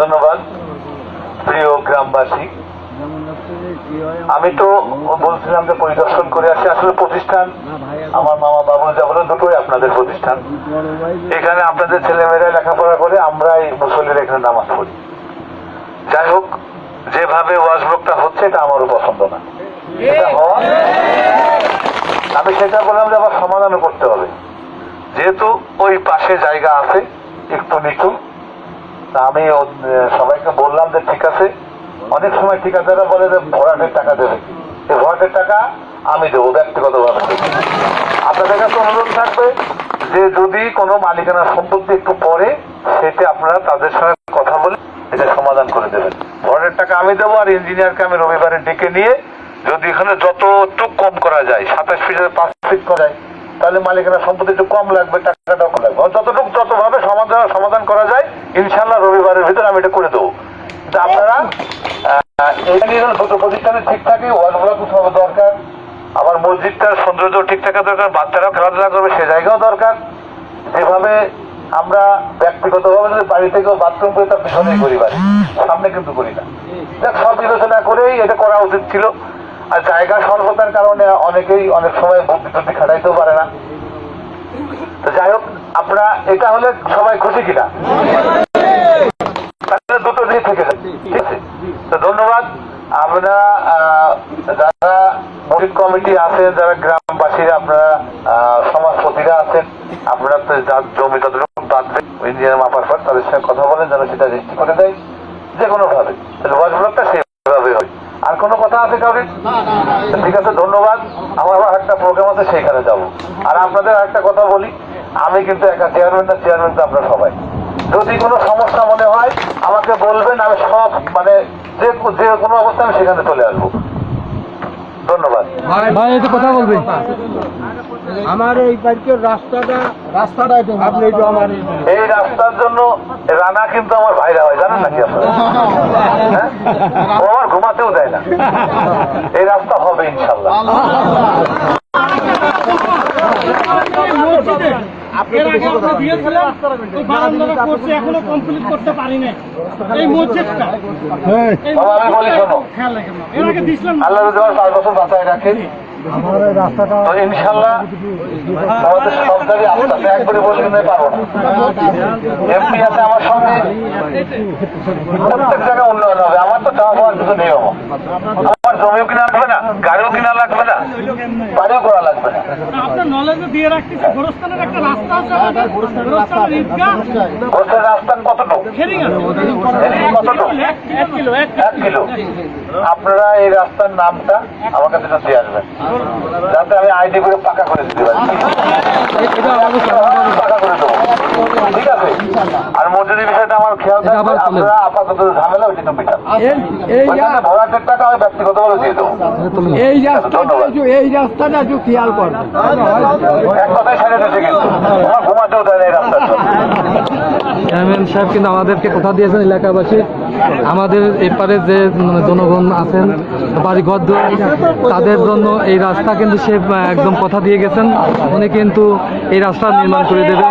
ধন্যবাদ, প্রিয় গ্রামবাসী। আমি তো বলছিলাম যে পরিদর্শন করে আসি। আসলে প্রতিষ্ঠান আমার মামা বাবু যা বলেন, দুটোই আপনাদের প্রতিষ্ঠান। এখানে আপনাদের ছেলেমেয়েরা লেখাপড়া করে, আমরাই মুসল্লির এখানে নামাজ পড়ি। যাই হোক, যেভাবে ওয়াজব্রকটা হচ্ছে, এটা আমারও পছন্দ না। এটা হওয়া, আমি সেটা বললাম যে আবার সমাধানও করতে হবে। যেহেতু ওই পাশে জায়গা আছে, একটু নিচু। আমি সবাইকে বললাম যে ঠিক আছে। অনেক সময় ঠিকাদাররা বলে যে ভরাটের টাকা দেবে। এই ভরাটের টাকা আমি দেবো ব্যক্তিগতভাবে। দেবো। আপনাদের কাছে অনুরোধ থাকবে যে যদি কোনো মালিকানা সম্পত্তি একটু পরে সেটা আপনারা তাদের সঙ্গে কথা বলে এটা সমাধান করে দেবেন। ভরাটের টাকা আমি দেবো আর ইঞ্জিনিয়ারকে আমি রবিবারে ডেকে নিয়ে যদি এখানে যতটুক কম করা যায়, সাতাশ ফিট পাঁচ ফিট করা যায়, তাহলে মালিকানা সম্পত্তি একটু কম লাগবে টাকাটা কম লাগবে। যতটুকু যতভাবে সমাধান সমাধান করা যায় ইনশাল্লাহ রবিবারের ভিতরে আমি এটা করে দেবো কিন্তু আপনারা আবার মসজিদটার সৌন্দর্য ঠিক থাকা দরকার, বাচ্চারাও খেলাধুলা করবে, সে জায়গাও দরকার। যেভাবে আমরা যদি বাড়ি থেকেও বাথরুম করে তার পিছনেই করি বাড়ি। সামনে কিন্তু করি না। দেখ সব বিবেচনা করেই এটা করা উচিত ছিল। আর জায়গা স্বল্পতার কারণে অনেকেই অনেক সময় টুদ্ধি খাটাইতেও পারে না। তো যাই হোক, আপনারা, এটা হলে সবাই খুশি কিনা তাহলে দুটো দিক থেকে যাবে ঠিক আছে তো ধন্যবাদ। আমরা যারা মসজিদ কমিটি আছেন যারা গ্রামবাসীরা আপনারা সমাজপতিরা আছেন আপনারা তো যার জমি যতটুকু বাঁধবে ইঞ্জিনিয়ার মাপার পর তাদের সঙ্গে কথা বলেন যেন সেটা রেজিস্ট্রি করে দেয়। যে কোনো ভাবে ব্লকটা সেভাবে হয়। আর কোনো কথা আছে কাউরি ঠিক আছে ধন্যবাদ। আমার আবার একটা প্রোগ্রাম আছে সেইখানে যাব। আর আপনাদের একটা কথা বলি। আমি কিন্তু একা চেয়ারম্যান না চেয়ারম্যান তো আপনারা সবাই। যদি কোনো সমস্যা মনে হয় আমাকে বলবেন আমি সব মানে যে কোনো অবস্থা আমি সেখানে চলে আসব। ধন্যবাদ। ভাই একটু কথা বলবে? আমার এই বাড়িতে রাস্তাটা রাস্তাটা আপনি একটু আমার এই রাস্তার জন্য রানা কিন্তু আমার ভাইরা হয় জানেন নাকি আপনারা? হ্যাঁ? আমার ঘুমাতেও দেয় না। এই রাস্তা হবে ইনশাল্লাহ। এর আগে আমরা দিয়েছিলাম ওই বারান্দাটা করছে এখনও কমপ্লিট করতে পারি নাই এই মসজিদটা। এই বাবা, আমি বলি শোনো। খেয়াল রাখেন না। এর আগে দিয়েছিলাম আল্লাহ পাঁচ বছর বাঁচায় রাখেন ইনশাল্লাহ আমাদের সব জায়গায় আস্তে আস্তে একবারে বলে কিনে পারব না। এমপি আছে আমার সঙ্গে। প্রত্যেক জায়গায় উন্নয়ন হবে। আমার তো চাওয়া পাওয়ার কিছু নেই। আমার জমিও কিনা লাগবে না গাড়িও কিনা লাগবে না বাড়িও করা লাগবে না আপনার নলেজে দিয়ে রাখতেছি গোরস্থানের একটা রাস্তা আছে আমাদের। গোরস্থানের ঈদগাহ। এই রাস্তার নামটা আমার কাছে দিয়ে আসবেন। যাতে আমি আইডি করে পাকা করে দিতে পারি পাকা করে দেবো ঠিক আছে আর মজুরি বিষয়টা আমার খেয়াল থাকবে তুলে আপাতত ঝামেলা ওইটা তো পিঠান এই ওইখানে টাকা আমি ব্যক্তিগতভাবে দিয়ে দেবো। এই রাস্তাটা এই রাস্তাটা একটু খেয়াল করবেন এক কথায় ছেড়ে দিয়েছে কিন্তু। আমার ঘুমাতেও দেয় এই রাস্তার চেয়ারম্যান সাহেব কিন্তু আমাদেরকে কথা দিয়েছেন এলাকাবাসী। আমাদের এপারে যে মানে জনগণ আছেন বাড়ি ঘর তাদের জন্য এই রাস্তা কিন্তু সে একদম কথা দিয়ে গেছেন। উনি কিন্তু এই রাস্তা নির্মাণ করে দেবেন।